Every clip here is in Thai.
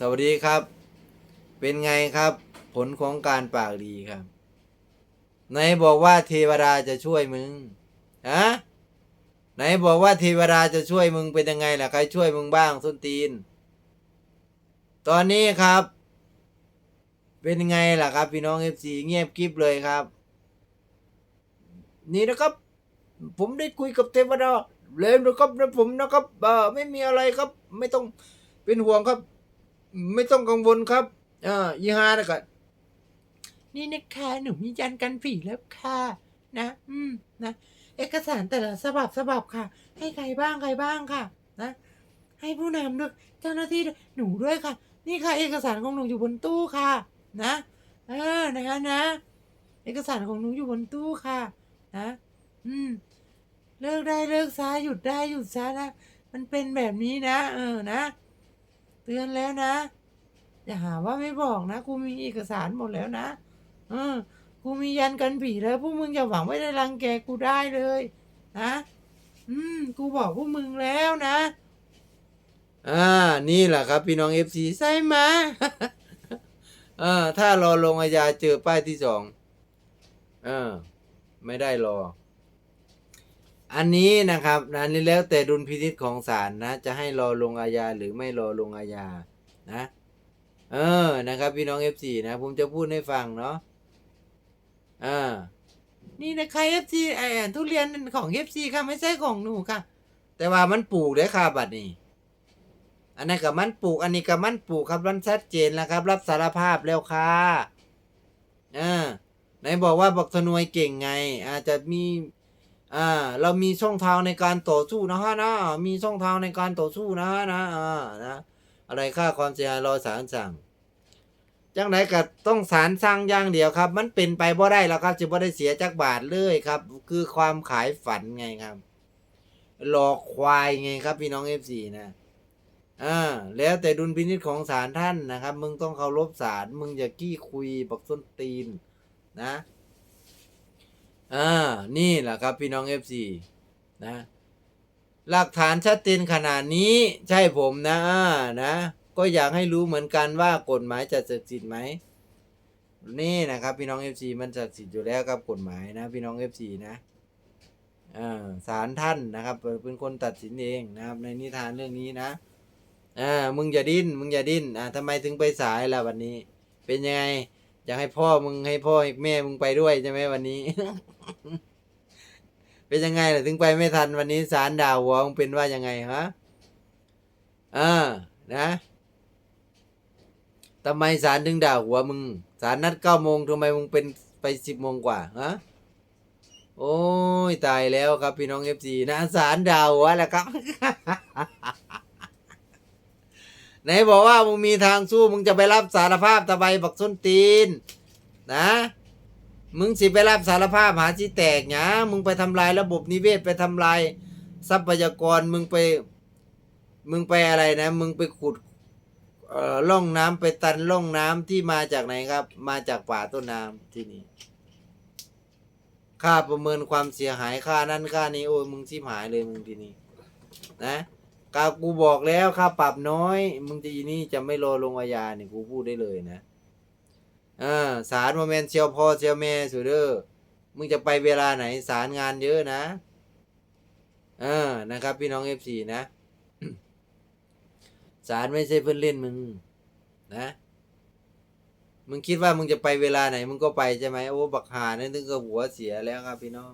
สวัสดีครับ เป็นไงครับ ผลของการปากดีครับไหนบอกว่าเทวดาจะช่วยมึงฮะไหนบอกว่าเทวดาจะช่วยมึงเป็นยังไงล่ะใครช่วยมึงบ้างส้นตีน ตอนนี้ครับ เป็นไงล่ะครับ พี่น้องเอฟซีเงียบกริบเลยครับ นี่นะครับ ผมได้คุยกับเทวดาเลยนะครับนะผมนะครับเออไม่มีอะไรครับ ไม่ต้องเป็นห่วงครับ ไม่ต้องกังวลครับเออยี่ห้านะครับนี่นะคะหนูมียันกันผีแล้วค่ะนะ อืมนะเอกสารแต่ละฉบับฉบับค่ะ ให้ใครบ้างใครบ้างค่ะ นะ ให้ผู้นำด้วยเจ้าหน้าที่ด้วยหนูด้วยค่ะ นี่ค่ะ เอกสารของหนูอยู่บนตู้ค่ะ นะเออนะคะนะ เอกสารของหนูอยู่บนตู้ค่ะ นะอืมเลิกได้เลิกซะหยุดได้หยุดซะนะมันเป็นแบบนี้นะ เออนะ เตือนแล้วนะ อย่าหาว่าไม่บอกนะกูมีเอกสารหมดแล้วนะเออกูมียันกันผีแล้วพวกมึงอย่าหวังว่าจะรังแกกูได้เลยนะอืม กูบอกพวกมึงแล้วนะ อ่า นี่แหละครับ พี่น้องเอฟซีใช่ไหมเออถ้ารอลงอาญาเจอป้ายที่สองเออ ไม่ได้รอ อันนี้นะครับอันนี้แล้วแต่ดุลพินิจของศาลนะ จะให้รอลงอาญาหรือไม่รอลงอาญานะ เออนะครับ พี่น้อง F4 นะ ผมจะพูดให้ฟังเนาะอ่านี่นะใคร F4 ไอ้ทุเรียนของ F4 ค่ะไม่ใช่ของหนูค่ะ แต่ว่ามันปลูกได้ค่ะบัดนี้ อันนั้นกับมันปลูก อันนี้กับมันปลูกครับมันชัดเจนแล้วครับ รับสารภาพแล้วค่ะอ่าไหนบอกว่าบอกทนวยเก่งไง อาจจะมี อ่าเรามีช่องทางในการต่อสู้นะฮะนะมีช่องทางในการต่อสู้นะนะอ่านะอะไรค่าความเสียหายรอศาลสั่งจังไหนก็ต้องศาลสั่งอย่างเดียวครับ มันเป็นไปบ่ได้แล้วครับจะบ่ได้เสียจักบาทเลยครับ คือความขายฝันไงครับ หลอกควายไงครับ พี่น้องเอฟซีนะอ่าแล้วแต่ดุลพินิจของศาลท่านนะครับ มึงต้องเคารพศาลมึงอย่ากี้คุยบักส้นตีนนะ อ่านี่แหละครับพี่น้องเอฟซีนะ หลักฐานชัดเจนขนาดนี้ใช่ผมนะนะ ก็อยากให้รู้เหมือนกันว่ากฎหมายจะศักดิ์สิทธิ์ไหมนี่นะครับ พี่น้องเอฟซีมันศักดิ์สิทธิ์อยู่แล้วครับกฎหมายนะ พี่น้องเอฟซีนะอ่าศาลท่านนะครับเป็นคนตัดสินเองนะครับ ในนิทานเรื่องนี้นะอ่ามึงอย่าดิ้นมึงอย่าดิ้นอ่าทำไมถึงไปสายล่ะวันนี้ เป็นยังไงอยากให้พ่อมึงให้พ่อให้แม่มึงไปด้วยใช่ไหมวันนี้ เป็นยังไงล่ะถึงไปไม่ทันวันนี้สารด่าหัวมึงเป็นว่ายังไงฮะเอ่านะทำไมสารถึงด่าหัวมึงสารนัดเก้าโมงทำไมมึงเป็นไปสิบโมงกว่าฮะโอ้ยตายแล้วครับพี่น้องเอฟซีนะสารด่าหัวแหละครับ ไหนบอกว่ามึงมีทางสู้มึงจะไปรับสารภาพตะไบบักส้นตีน นะ มึงสิไปรับสารภาพหาที่แตกหยามึงไปทำลายระบบนิเวศไปทำลายทรัพยากรมึงไป มึงไปอะไรนะ มึงไปขุดเอ่อร่องน้ำไปตันร่องน้ำที่มาจากไหนครับ มาจากป่าต้นน้ำที่นี่ค่าประเมินความเสียหายค่านั้นค่านี้โอ้ยมึงชิบหายเลยมึงทีนี้นะกากูบอกแล้วค่าปรับน้อย มึงจะอีนี่จะไม่รอลงอาญาเนี่ยกูพูดได้เลยนะ อ่าสารโมเมนเชียวพ่อเชียวแม่สุดเด้อมึงจะไปเวลาไหนสารงานเยอะนะอ่านะครับ พี่น้องเอฟซีนะสารไม่ใช่เพื่อนเล่นมึง นะ มึงคิดว่ามึงจะไปเวลาไหน มึงก็ไปใช่ไหมโอ้บักหานั่นถึงกับหัวเสียแล้วครับ พี่น้อง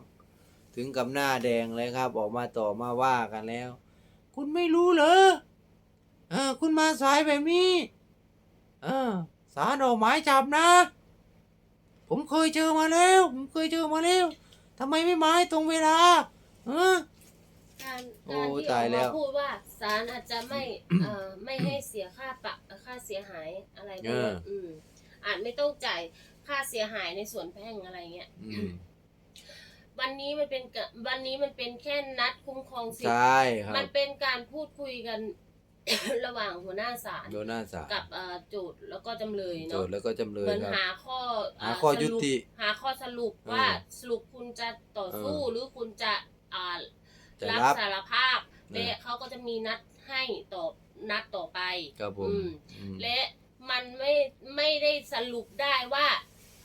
ถึงกับหน้าแดงเลยครับ ออกมาต่อมาว่ากันแล้ว คุณไม่รู้เหรอเออ คุณมาสายแบบนี้ เออ สารออกหมายจับนะ ผมเคยเจอมาแล้ว ผมเคยเจอมาแล้วทำไมไม่มาให้ตรงเวลาเออ การโอ้การที่อตาอยกแล้มาวพูดว่าศาลอาจจะไม่เอ่อไม่ให้เสียค่าปรับค่าเสียหายอะไรพวกนี้อื มอาจไม่ต้องจ่ายค่าเสียหายในส่วนแพ่งอะไรเงี้ย อืมวันนี้มันเป็นกะวันนี้มันเป็นแค่นัดคุ้มครองสิทใชธิ์่ครัมับนเป็นการพูดคุยกัน ระหว่างหัวหน้าศาลโดนหน้าศาลกับเอ่อโจทย์แล้วก็จำเลยโจเนาะทย์แล้วก็จำเลยเหมือนครับ หาข้อเหาข้อสรุปยุติหาข้อสรุปเออว่าสรุปคุณจะต่อสู้เออหรือคุณจะอ่าจะรับรับสารภาพ เออ และเขาก็จะมีนัดให้ตอบนัดต่อไป ครับผมอืม อืม และมันไม่ไม่ได้สรุปได้ว่า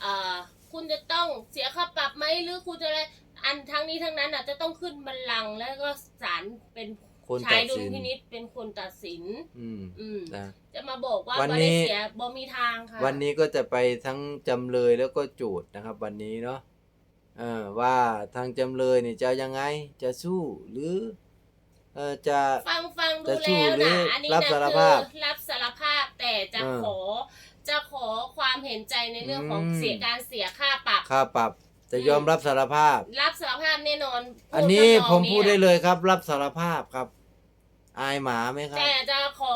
เอ่อคุณจะต้องเสียค่าปรับไหมหรือคุณจะอะไรอันทั้งนี้ทั้งนั้นอะจะต้องขึ้นบัลลังก์แล้วก็ศาลเป็น คนใช้ตัดดุลสินพินิษเป็นคนตัดสิน อืมอืมนะ จะมาบอกว่าวันบ่นี้ ได้เสียบ่มีทางค่ะวันนี้ก็จะไปทั้งจำเลยแล้วก็โจทย์นะครับ วันนี้เนาะเออว่าทางจำเลยเนี่ยจะเอายังไงจะสู้หรือเออจะ ฟังฟังดูจะสู้แล้วหรือนะอันนี้รับนะสารคืภาอพรับสารภาพแต่จะเออ ขอจะขอความเห็นใจในเรื่องของอืมเสียการเสียค่าปรับ ค่าปรับจะอืมยอมรับสารภาพ รับสารภาพแน่นอนอันนี้ทำงผมพูดได้นี้นะเลยครับ รับสารภาพครับ อายหมาไหมครับ แต่จะขอ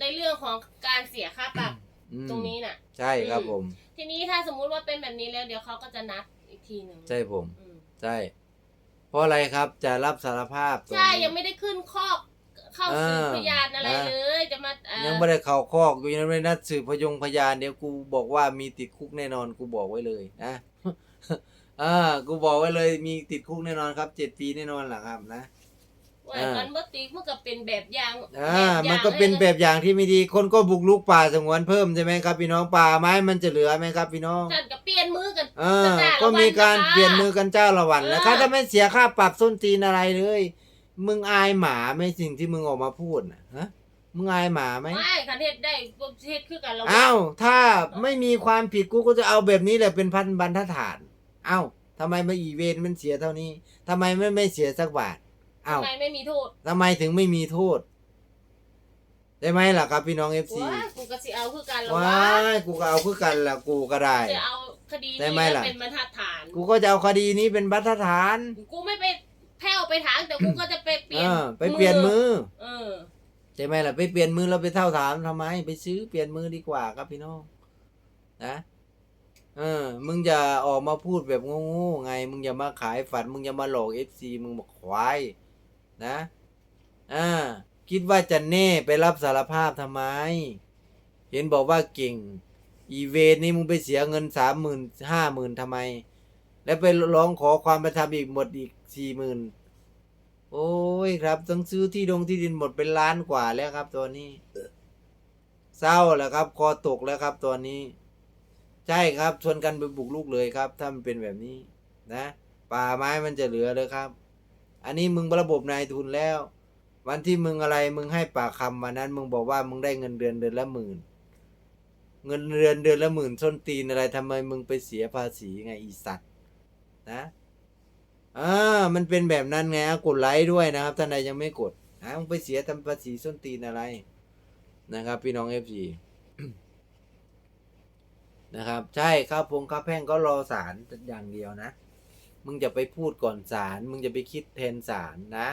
ในเรื่องของการเสียค่าปรับอืมตรงนี้น่ะ ใช่ครับอืมผม ทีนี้ถ้าสมมุติว่าเป็นแบบนี้แล้วเดี๋ยวเขาก็จะนัดอีกทีหนึ่งใช่ผม อืมใช่ เพราะอะไรครับจะรับสารภาพตรงใช่นี้ ยังไม่ได้ขึ้นข้อเข้าสืบเออพยานอะไรนะเลย จะมาเอ่อยังไม่ได้เข่าคอกกูยังไม่ได้นัดสืบพยงพยานเดี๋ยวกูบอกว่ามีติดคุกแน่นอนกูบอกไว้เลยนะ อ่ากูบอกไว้เลยมีติดคุกแน่นอนครับเจ็ดปีแน่นอนแหละครับนะ ว่ามันเมื่อตีมันก็เป็นแบบอย่างอ่าแบบอย่างมันก็เป็นแบบอย่างที่ไม่ดี คนก็บุกลุกป่าสงวนเพิ่มใช่ไหมครับพี่น้องป่าไม้มันจะเหลือไหมครับพี่น้องจัดกับเปลี่ยนมือกันเออ จ้าละก็มีการวันนะคะเปลี่ยนมือกันเจ้าละวันเออนะครับถ้าไม่เสียค่าปรับส้นตีนอะไรเลย มึงอายหมาไหม่สิ่งที่มึงออกมาพูดนะฮะ มึงอายหมาไหม ไม่คันเทศได้ก็เทศคือกันเราอ้าว ถ้าไม่มีความผิดกูก็จะเอาแบบนี้แหละเป็นพันบรรทัดฐาน เอ้าทำไมมาอีเวนต์มันเสียเท่านี้ทำไมไม่ไม่เสียสักบาทเอ้าทำไมไม่มีโทษทำไมถึงไม่มีโทษ ได้ไหมล่ะครับพี่น้องเอฟซีว้ากูก็สิเอาคือกันแล้วว้าว่ายกูก็เอาคือกันละกูก็ได้ จะเอาคดีได้นี้ไหมล่ะ เป็นบรรทัดฐาน กูก็จะเอาคดีนี้เป็นบรรทัดฐาน กูไม่ไปแผ่วไปทางแต่กูก็จะไปเปลี่เอยนอ ไปเปลี่ยนมือเออ ใช่ไหมล่ะไปเปลี่ยนมือเราไปเท่าถามทำไม ไปซื้อเปลี่ยนมือดีกว่าครับพี่น้องนะเออ มึงอย่าออกมาพูดแบบโง่ๆไง มึงอย่ามาขายฝัน มึงอย่ามาหลอกเอฟซีมึงบอกควาย นะอ่าคิดว่าจะเน่ไปรับสารภาพทำไม เห็นบอกว่าเก่ง อีเวนนี่มึงไปเสียเงินสามหมื่นห้าหมื่นทำไม แล้วไปร้องขอความเป็นธรรมอีกหมดอีกสี่หมื่นโอ้ยครับต้องซื้อที่ดงที่ดินหมดเป็นล้านกว่าแล้วครับตัวนี้ เศร้าแล้วครับ คอตกแล้วครับตัวนี้ ใช่ครับชวนกันไปบุกลูกเลยครับ ถ้ามันเป็นแบบนี้ นะ ป่าไม้มันจะเหลือเลยครับ อันนี้มึงระบบนายทุนแล้ว วันที่มึงอะไรมึงให้ปากคำวันนั้น มึงบอกว่ามึงได้เงินเดือนเดือนละหมื่น เงินเดือนเดือนละหมื่นส้นตีนอะไรทำไมมึงไปเสียภาษีไงอีสัตว์นะอ่ามันเป็นแบบนั้นไงกดไลค์ด้วยนะครับท่านใดยังไม่กดอ่ามึงไปเสียทำภาษีส้นตีนอะไร นะครับ พี่น้องเอฟซีนะครับ ใช่ครับพงครับแพ่งก็รอศาลอย่างเดียวนะ มึงจะไปพูดก่อนศาลมึงจะไปคิดแทนศาลนะ